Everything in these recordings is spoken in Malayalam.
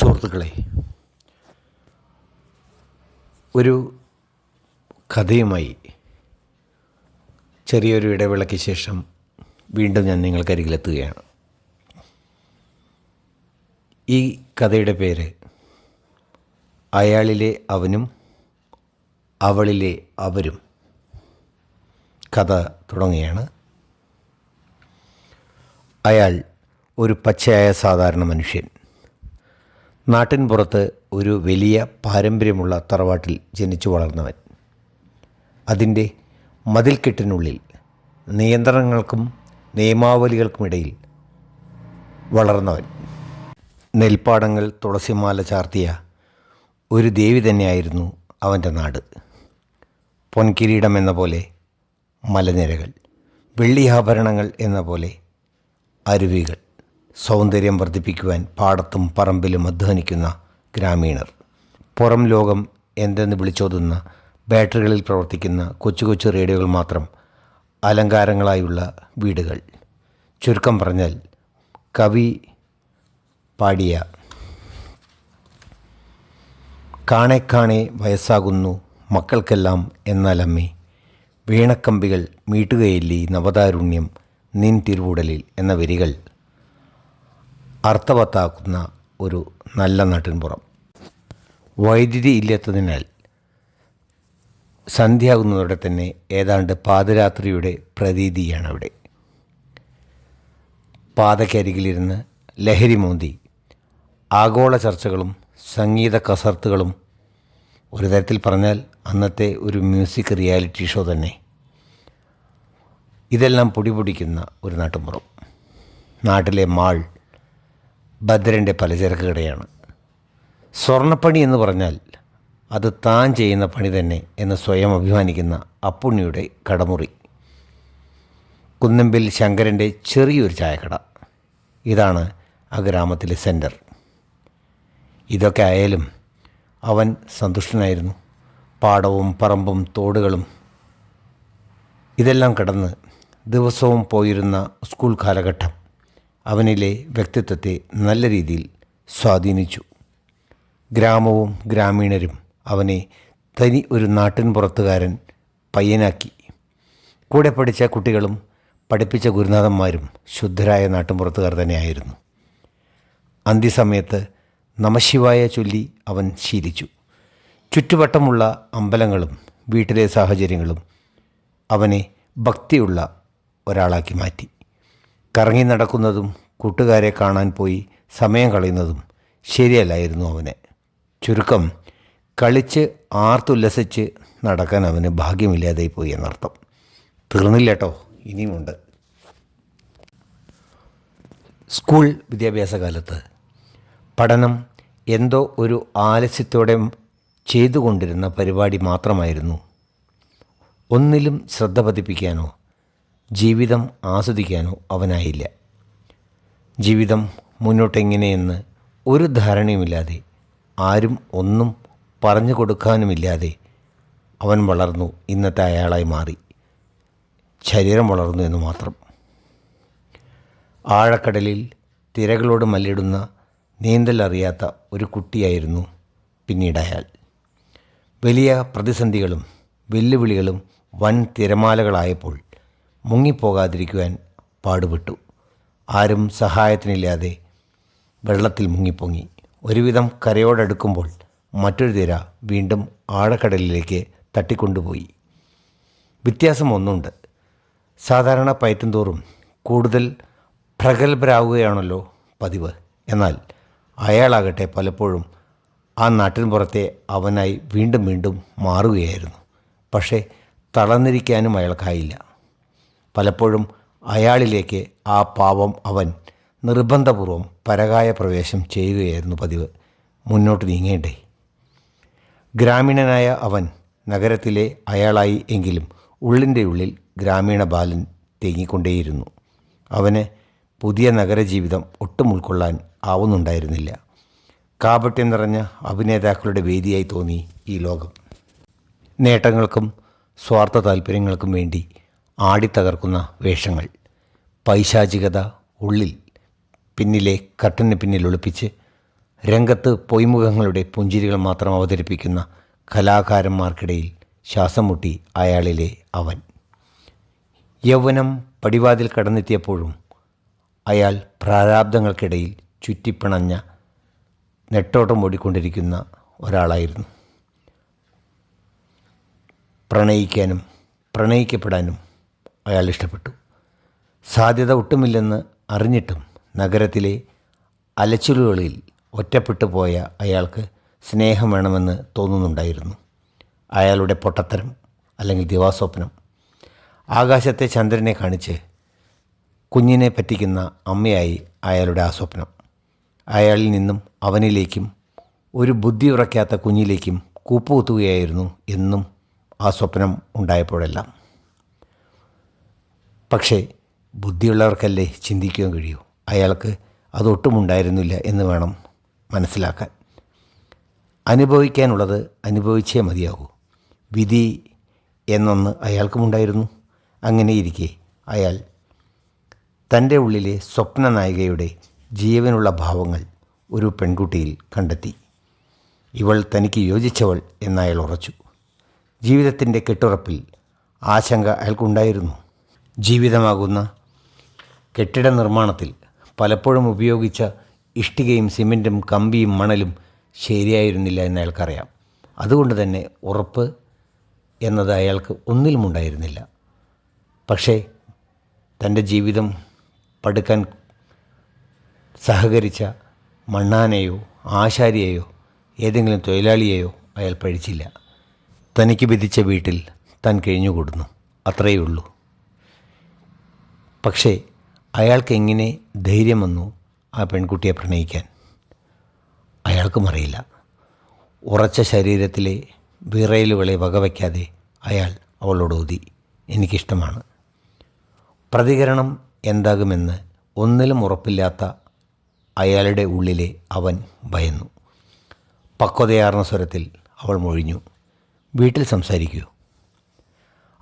സുഹൃത്തുക്കളെ ഒരു കഥയുമായി ചെറിയൊരു ഇടവേളയ്ക്ക് ശേഷം വീണ്ടും ഞാൻ നിങ്ങൾക്കരികിലെത്തുകയാണ് ഈ കഥയുടെ പേര് അയാളിലെ അവനും അവളിലെ അവരും കഥ തുടങ്ങുകയാണ്. അയാൾ ഒരു പച്ചയായ സാധാരണ മനുഷ്യൻ. നാട്ടിൻ പുറത്ത് ഒരു വലിയ പാരമ്പര്യമുള്ള തറവാട്ടിൽ ജനിച്ചു വളർന്നവൻ. അതിന്റെ മതിൽക്കെട്ടിനുള്ളിൽ നിയന്ത്രണങ്ങൾക്കും നിയമാവലികൾക്കുമിടയിൽ വളർന്നവൻ. നെൽപ്പാടങ്ങൾ തുളസിമാല ചാർത്തിയ ഒരു ദേവി തന്നെയായിരുന്നു അവന്റെ നാട്. പൊൻകിരീടം എന്ന പോലെ മലനിരകൾ വെള്ളിയാഭരണങ്ങൾ എന്ന പോലെ അരുവികൾ. സൗന്ദര്യം വർദ്ധിപ്പിക്കുവാൻ പാടത്തും പറമ്പിലും അധ്വാനിക്കുന്ന ഗ്രാമീണർ. പുറം ലോകം എന്തെന്ന് വിളിച്ചോതുന്ന ബാറ്ററികളിൽ പ്രവർത്തിക്കുന്ന കൊച്ചു കൊച്ചു റേഡിയോകൾ മാത്രം അലങ്കാരങ്ങളായുള്ള വീടുകൾ. ചുരുക്കം പറഞ്ഞാൽ കവി പാടിയ കാണെ കാണെ വയസ്സാകുന്നു മക്കൾക്കെല്ലാം എന്നാലമ്മേ വീണക്കമ്പികൾ മീട്ടുകയില്ലേ നവതാരുണ്യം നിൻ തിരുവുടലിൽ എന്ന വരികൾ അർത്ഥവത്താക്കുന്ന ഒരു നല്ല നാട്ടിൻപുറം. വൈദ്യുതി ഇല്ലാത്തതിനാൽ സന്ധ്യയാകുന്നതോടെ തന്നെ ഏതാണ്ട് പാദരാത്രിയുടെ പ്രതീതിയാണ് അവിടെ പാതയ്ക്കരികിലിരുന്ന് ലഹരി മോന്തി ആഗോള ചർച്ചകളും സംഗീത കസർത്തുകളും. ഒരു തരത്തിൽ പറഞ്ഞാൽ അന്നത്തെ ഒരു മ്യൂസിക് റിയാലിറ്റി ഷോ തന്നെ. ഇതെല്ലാം പൊടിപൊടിക്കുന്ന ഒരു നാട്ടുമ്പുറം നാട്ടിലെ മാൾ ഭദ്രന്റെ പലചരക്ക് കടയാണ്. സ്വർണപ്പണി എന്ന് പറഞ്ഞാൽ അത് താൻ ചെയ്യുന്ന പണി തന്നെ എന്ന് സ്വയം അഭിമാനിക്കുന്ന അപ്പുണ്ണിയുടെ കടമുറി. കുന്നമ്പിൽ ശങ്കരന്റെ ചെറിയൊരു ചായക്കട. ഇതാണ് ആ ഗ്രാമത്തിലെ സെന്റർ ഇതൊക്കെ ആയാലും അവൻ സന്തുഷ്ടനായിരുന്നു. പാടവും പറമ്പും തോടുകളും. ഇതെല്ലാം കടന്ന് ദിവസവും പോയിരുന്ന സ്കൂൾ കാലഘട്ടം. അവനിലെ വ്യക്തിത്വത്തെ നല്ല രീതിയിൽ സ്വാധീനിച്ചു. ഗ്രാമവും ഗ്രാമീണരും അവനെ തനി ഒരു നാട്ടിൻ പുറത്തുകാരൻ പയ്യനാക്കി. കൂടെ പഠിച്ച കുട്ടികളും പഠിപ്പിച്ച ഗുരുനാഥന്മാരും ശുദ്ധരായ നാട്ടിൻപുറത്തുകാർ തന്നെയായിരുന്നു. അന്ത്യസമയത്ത് നമശിവായ ചൊല്ലി അവൻ ശീലിച്ചു. ചുറ്റുവട്ടമുള്ള അമ്പലങ്ങളും വീട്ടിലെ സാഹചര്യങ്ങളും അവനെ ഭക്തിയുള്ള ഒരാളാക്കി മാറ്റി. കറങ്ങി നടക്കുന്നതും കൂട്ടുകാരെ കാണാൻ പോയി സമയം കളയുന്നതും ശരിയല്ലായിരുന്നു അവനെ. ചുരുക്കം കളിച്ച് ആർത്തുല്ലസിച്ച് നടക്കാൻ അവന് ഭാഗ്യമില്ലാതെ പോയി എന്നർത്ഥം. തീർന്നില്ല കേട്ടോ ഇനിയുമുണ്ട്. സ്കൂൾ വിദ്യാഭ്യാസ കാലത്ത് പഠനം എന്തോ ഒരു ആലസ്യത്തോടെ ചെയ്തുകൊണ്ടിരുന്ന പരിപാടി മാത്രമായിരുന്നു. ഒന്നിലും ശ്രദ്ധ പതിപ്പിക്കാനോ ജീവിതം ആസ്വദിക്കാനോ അവനായില്ല. ജീവിതം മുന്നോട്ടെങ്ങനെയെന്ന് ഒരു ധാരണയുമില്ലാതെ ആരും ഒന്നും പറഞ്ഞു കൊടുക്കാനുമില്ലാതെ അവൻ വളർന്നു ഇന്നത്തെ അയാളായി മാറി. ശരീരം വളർന്നു എന്ന് മാത്രം. ആഴക്കടലിൽ തിരകളോട് മല്ലിടുന്ന നീന്തലറിയാത്ത ഒരു കുട്ടിയായിരുന്നു പിന്നീട് അയാൾ. വലിയ പ്രതിസന്ധികളും വെല്ലുവിളികളും വൻ തിരമാലകളായപ്പോൾ മുങ്ങിപ്പോകാതിരിക്കുവാൻ പാടുപെട്ടു. ആരും സഹായത്തിനില്ലാതെ വെള്ളത്തിൽ മുങ്ങിപ്പൊങ്ങി. ഒരുവിധം കരയോടടുക്കുമ്പോൾ മറ്റൊരു തിര വീണ്ടും ആഴക്കടലിലേക്ക് തട്ടിക്കൊണ്ടുപോയി. വ്യത്യാസം ഒന്നുണ്ട് സാധാരണ പയറ്റും തോറും കൂടുതൽ പ്രഗത്ഭരാകുകയാണല്ലോ പതിവ്. എന്നാൽ അയാളാകട്ടെ പലപ്പോഴും ആ നാട്ടിൻ പുറത്തെ അവനായി വീണ്ടും വീണ്ടും മാറുകയായിരുന്നു. പക്ഷേ തളർന്നിരിക്കാനും അയാൾക്കായില്ല. പലപ്പോഴും അയാളിലേക്ക് ആ പാവം അവൻ നിർബന്ധപൂർവം പരകായ പ്രവേശം ചെയ്യുകയായിരുന്നു പതിവ്. മുന്നോട്ട് നീങ്ങേണ്ടേ? ഗ്രാമീണനായ അവൻ നഗരത്തിലെ അയാളായി എങ്കിലും ഉള്ളിന്റെ ഉള്ളിൽ ഗ്രാമീണ ബാലൻ തേങ്ങിക്കൊണ്ടേയിരുന്നു. അവന് പുതിയ നഗരജീവിതം ഒട്ടും ഉൾക്കൊള്ളാൻ ആവുന്നുണ്ടായിരുന്നില്ല. കാപട്യം നിറഞ്ഞ അഭിനേതാക്കളുടെ വേദിയായി തോന്നി ഈ ലോകം. നേട്ടങ്ങൾക്കും സ്വാർത്ഥ താല്പര്യങ്ങൾക്കും വേണ്ടി ആടിത്തകർക്കുന്ന വേഷങ്ങൾ. പൈശാചികത ഉള്ളിൽ പിന്നിലെ കട്ടന് പിന്നിൽ ഒളിപ്പിച്ച് രംഗത്ത് പൊയ്മുഖങ്ങളുടെ പുഞ്ചിരികൾ മാത്രം അവതരിപ്പിക്കുന്ന കലാകാരന്മാർക്കിടയിൽ ശ്വാസം മുട്ടി അയാളിലെ അവൻ. യൗവനം പടിവാതിൽ കടന്നെത്തിയപ്പോഴും അയാൾ പ്രാരാബ്ദങ്ങൾക്കിടയിൽ ചുറ്റിപ്പിണഞ്ഞ നെട്ടോട്ടം ഓടിക്കൊണ്ടിരിക്കുന്ന ഒരാളായിരുന്നു. പ്രണയിക്കാനും പ്രണയിക്കപ്പെടാനും അയാൾ ഇഷ്ടപ്പെട്ടു സാധ്യത ഒട്ടുമില്ലെന്ന് അറിഞ്ഞിട്ടും നഗരത്തിലെ അലച്ചിലുകളിൽ ഒറ്റപ്പെട്ടു പോയ അയാൾക്ക് സ്നേഹം വേണമെന്ന് തോന്നുന്നുണ്ടായിരുന്നു. അയാളുടെ പൊട്ടത്തരം അല്ലെങ്കിൽ ദിവാസ്വപ്നം. ആകാശത്തെ ചന്ദ്രനെ കാണിച്ച് കുഞ്ഞിനെ പറ്റിക്കുന്ന അമ്മയായി അയാളുടെ ആ സ്വപ്നം. അയാളിൽ നിന്നും അവനിലേക്കും ഒരു ബുദ്ധി ഉറയ്ക്കാത്ത കുഞ്ഞിലേക്കും കൂപ്പുകുത്തുകയായിരുന്നു എന്നും ആ സ്വപ്നം ഉണ്ടായപ്പോഴെല്ലാം. പക്ഷേ ബുദ്ധിയുള്ളവർക്കല്ലേ ചിന്തിക്കാൻ കഴിയൂ? അയാൾക്ക് അതൊട്ടും ഉണ്ടായിരുന്നില്ല എന്ന് വേണം മനസ്സിലാക്കാൻ. അനുഭവിക്കാനുള്ളത് അനുഭവിച്ചേ മതിയാകൂ. വിധി എന്നൊന്ന് അയാൾക്കുമുണ്ടായിരുന്നു. അങ്ങനെ ഇരിക്കെ അയാൾ തന്റെ ഉള്ളിലെ സ്വപ്ന നായികയുടെ ജീവനുള്ള ഭാവങ്ങൾ ഒരു പെൺകുട്ടിയിൽ കണ്ടെത്തി. ഇവൾ തനിക്ക് യോജിച്ചവൾ എന്നയാൾ ഉറച്ചു. ജീവിതത്തിന്റെ കെട്ടുറപ്പിൽ ആശങ്ക അയാൾക്കുണ്ടായിരുന്നു. ജീവിതമാകുന്ന കെട്ടിട നിർമ്മാണത്തിൽ പലപ്പോഴും ഉപയോഗിച്ച ഇഷ്ടികയും സിമന്റും കമ്പിയും മണലും ശരിയായിരുന്നില്ല എന്ന് അയാൾക്കറിയാം. അതുകൊണ്ട് തന്നെ ഉറപ്പ് എന്നത് അയാൾക്ക് ഒന്നിലും ഉണ്ടായിരുന്നില്ല. പക്ഷേ തന്റെ ജീവിതം പടുക്കാൻ സഹകരിച്ച മണ്ണാനെയോ ആശാരിയെയോ ഏതെങ്കിലും തൊഴിലാളിയെയോ അയാൾ പഴിച്ചില്ല തനിക്ക് വിധിച്ച വീട്ടിൽ താൻ കഴിഞ്ഞുകൂടുന്നു. അത്രയേ ഉള്ളൂ. പക്ഷേ അയാൾക്ക് എങ്ങനെ ധൈര്യം വന്നു ആ പെൺകുട്ടിയെ പ്രണയിക്കാൻ? അയാൾക്കും അറിയില്ല. ഉറച്ച ശരീരത്തിലെ വിറയലുകളെ വകവയ്ക്കാതെ അയാൾ അവളോട് ഊതി. എനിക്കിഷ്ടമാണ്. പ്രതികരണം എന്താകുമെന്ന് ഒന്നിലും ഉറപ്പില്ലാത്ത അയാളുടെ ഉള്ളിലെ അവൻ ഭയന്നു. പക്വതയാർന്ന സ്വരത്തിൽ അവൾ മൊഴിഞ്ഞു. വീട്ടിൽ സംസാരിക്കൂ.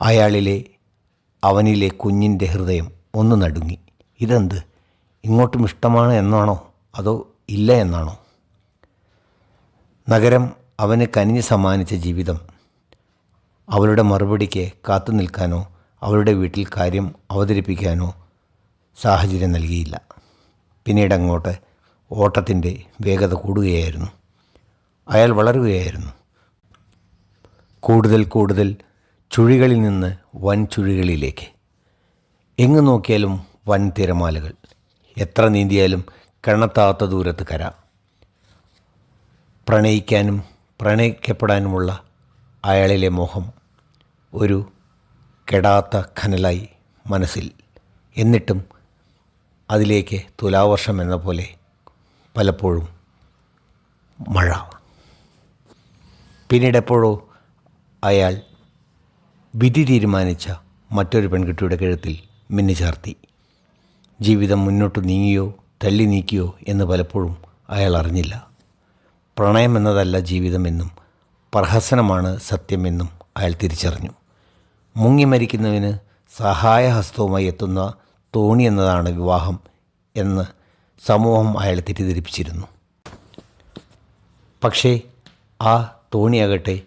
അയാളിലെ അവനിലെ കുഞ്ഞിന്റെ ഹൃദയം ഒന്ന് നടുങ്ങി. ഇതെന്ത്? ഇങ്ങോട്ടും ഇഷ്ടമാണ് എന്നാണോ? അതോ ഇല്ല എന്നാണോ? നഗരം അവന് കനിഞ്ഞ് സമ്മാനിച്ച ജീവിതം. അവളുടെ മറുപടിക്ക് കാത്തു നിൽക്കാനോ അവളുടെ വീട്ടിൽ കാര്യം അവതരിപ്പിക്കാനോ സാഹചര്യം നൽകിയില്ല. പിന്നീട് അങ്ങോട്ട് ഓട്ടത്തിന്റെ വേഗത കൂടുകയായിരുന്നു. അയാൾ വളരുകയായിരുന്നു. കൂടുതൽ കൂടുതൽ ചുഴികളിൽ നിന്ന് വൻ ചുഴികളിലേക്ക് എങ്ങു നോക്കിയാലും വൻ തിരമാലകൾ. എത്ര നീന്തിയാലും കണ്ണത്താത്ത ദൂരത്ത് കര. പ്രണയിക്കാനും പ്രണയിക്കപ്പെടാനുമുള്ള അയാളിലെ മോഹം ഒരു കെടാത്ത ഖനലായി മനസ്സിൽ. എന്നിട്ടും അതിലേക്ക് തുലാവർഷം എന്ന പോലെ പലപ്പോഴും മഴ. പിന്നീട് എപ്പോഴോ അയാൾ വിധി തീരുമാനിച്ച മറ്റൊരു പെൺകുട്ടിയുടെ കഴുത്തിൽ മിന്നിച്ചാർത്തി ജീവിതം മുന്നോട്ട് നീങ്ങിയോ തള്ളി നീക്കിയോ എന്ന് പലപ്പോഴും അയാൾ അറിഞ്ഞില്ല. പ്രണയം എന്നതല്ല ജീവിതമെന്നും പ്രഹസനമാണ് സത്യമെന്നും അയാൾ തിരിച്ചറിഞ്ഞു. മുങ്ങി മരിക്കുന്നതിന് സഹായഹസ്തവുമായി എത്തുന്ന തോണി എന്നതാണ് വിവാഹം എന്ന് സമൂഹം അയാളെ തെറ്റിദ്ധരിപ്പിച്ചിരുന്നു. പക്ഷേ ആ തോണിയാകട്ടെ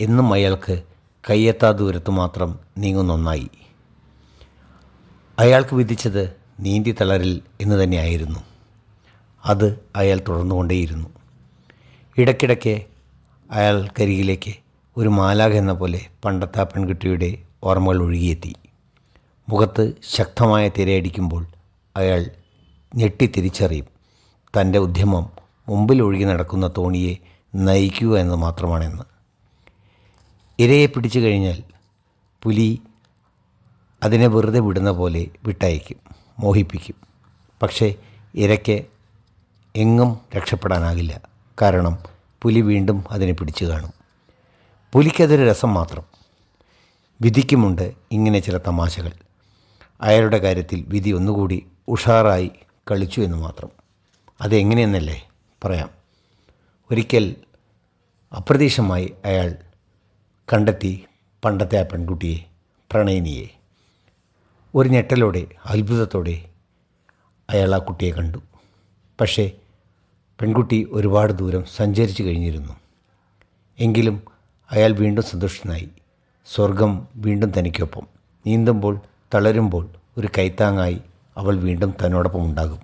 എന്നും അയാൾക്ക് കയ്യെത്താ ദൂരത്ത് മാത്രം നീങ്ങുന്ന ഒന്നായി. അയാൾക്ക് വിധിച്ചത് നീന്തി തളരിൽ എന്ന് തന്നെയായിരുന്നു. അത് അയാൾ തുടർന്നുകൊണ്ടേയിരുന്നു. ഇടയ്ക്കിടയ്ക്ക് അയാൾക്കരികിലേക്ക് ഒരു മാലാഖ എന്ന പോലെ പണ്ടത്തെ പെൺകുട്ടിയുടെ ഓർമ്മകൾ ഒഴുകിയെത്തി. മുഖത്ത് ശക്തമായ തിരയടിക്കുമ്പോൾ അയാൾ ഞെട്ടി തിരിച്ചറിയും തന്റെ ഉദ്യമം മുമ്പിൽ ഒഴുകി നടക്കുന്ന തോണിയെ നയിക്കുക എന്ന് മാത്രമാണെന്ന്. ഇരയെ പിടിച്ചു കഴിഞ്ഞാൽ പുലി അതിനെ വെറുതെ വിടുന്ന പോലെ വിട്ടയക്കും മോഹിപ്പിക്കും. പക്ഷേ ഇരയ്ക്ക് എങ്ങും രക്ഷപ്പെടാനാകില്ല. കാരണം പുലി വീണ്ടും അതിനെ പിടിച്ചു കാണും. പുലിക്കതൊരു രസം മാത്രം. വിധിക്കുമുണ്ട് ഇങ്ങനെ ചില തമാശകൾ. അയാളുടെ കാര്യത്തിൽ വിധി ഒന്നുകൂടി ഉഷാറായി കളിച്ചു എന്ന് മാത്രം. അതെങ്ങനെയെന്നല്ലേ പറയാം. ഒരിക്കൽ അപ്രതീക്ഷമായി അയാൾ കണ്ടെത്തി പണ്ടത്തെ ആ പെൺകുട്ടിയെ പ്രണയിനിയെ ഒരു ഞെട്ടലോടെ അത്ഭുതത്തോടെ അയാൾ ആ കുട്ടിയെ കണ്ടു. പക്ഷേ പെൺകുട്ടി ഒരുപാട് ദൂരം സഞ്ചരിച്ചു കഴിഞ്ഞിരുന്നു. എങ്കിലും അയാൾ വീണ്ടും സന്തുഷ്ടനായി. സ്വർഗം വീണ്ടും തനിക്കൊപ്പം. നീന്തുമ്പോൾ തളരുമ്പോൾ ഒരു കൈത്താങ്ങായി അവൾ വീണ്ടും തന്നോടൊപ്പം ഉണ്ടാകും.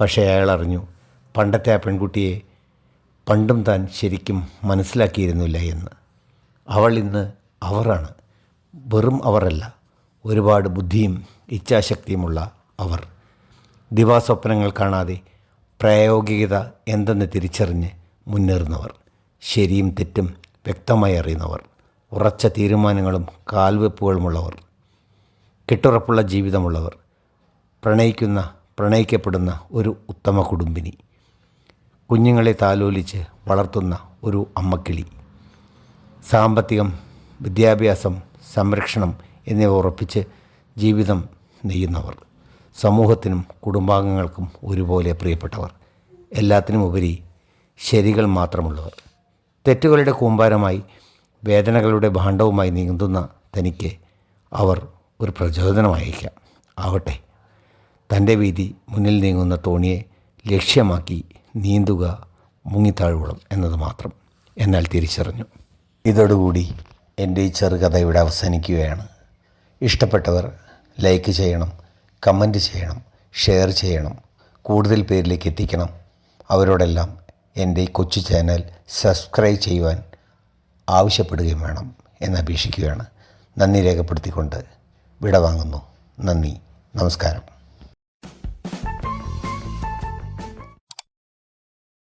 പക്ഷേ അയാൾ അറിഞ്ഞു പണ്ടത്തെ ആ പെൺകുട്ടിയെ പണ്ടും താൻ ശരിക്കും മനസ്സിലാക്കിയിരുന്നില്ല എന്ന്. അവൾ ഇന്ന് അവറാണ്. വെറും അവരല്ല ഒരുപാട് ബുദ്ധിയും ഇച്ഛാശക്തിയുമുള്ള അവർ. ദിവാസ്വപ്നങ്ങൾ കാണാതെ പ്രായോഗികത എന്തെന്ന് തിരിച്ചറിഞ്ഞ് മുന്നേറുന്നവർ ശരിയും തെറ്റും വ്യക്തമായി അറിയുന്നവർ ഉറച്ച തീരുമാനങ്ങളും കാൽവെപ്പുകളുമുള്ളവർ കെട്ടുറപ്പുള്ള ജീവിതമുള്ളവർ പ്രണയിക്കുന്ന പ്രണയിക്കപ്പെടുന്ന ഒരു ഉത്തമ കുടുംബിനി കുഞ്ഞുങ്ങളെ താലോലിച്ച് വളർത്തുന്ന ഒരു അമ്മക്കിളി. സാമ്പത്തികം വിദ്യാഭ്യാസം സംരക്ഷണം എന്നിവ ഉറപ്പിച്ച് ജീവിതം നെയ്യുന്നവർ സമൂഹത്തിനും കുടുംബാംഗങ്ങൾക്കും ഒരുപോലെ പ്രിയപ്പെട്ടവർ എല്ലാത്തിനും ഉപരി ശരികൾ മാത്രമുള്ളവർ. തെറ്റുകളുടെ കൂമ്പാരമായി വേദനകളുടെ ഭാണ്ഡവുമായി നീങ്ങുന്ന തനിക്ക് അവർ ഒരു പ്രചോദനമായേക്കാം. ആവട്ടെ തന്റെ വീതി മുന്നിൽ നീങ്ങുന്ന തോണിയെ ലക്ഷ്യമാക്കി നീന്തുക മുങ്ങിത്താഴ്വളം എന്നത് മാത്രം. എന്നാൽ തിരിച്ചറിഞ്ഞു. ഇതോടുകൂടി എന്റെ ഈ ചെറുകഥ ഇവിടെ അവസാനിക്കുകയാണ്. ഇഷ്ടപ്പെട്ടവർ ലൈക്ക് ചെയ്യണം കമന്റ് ചെയ്യണം ഷെയർ ചെയ്യണം കൂടുതൽ പേരിലേക്ക് എത്തിക്കണം. അവരോടെല്ലാം എന്റെ കൊച്ചു ചാനൽ സബ്സ്ക്രൈബ് ചെയ്യുവാൻ ആവശ്യപ്പെടുകയും വേണം എന്ന് അപേക്ഷിക്കുകയാണ്. നന്ദി രേഖപ്പെടുത്തിക്കൊണ്ട് വിടവാങ്ങുന്നു. നന്ദി. നമസ്കാരം.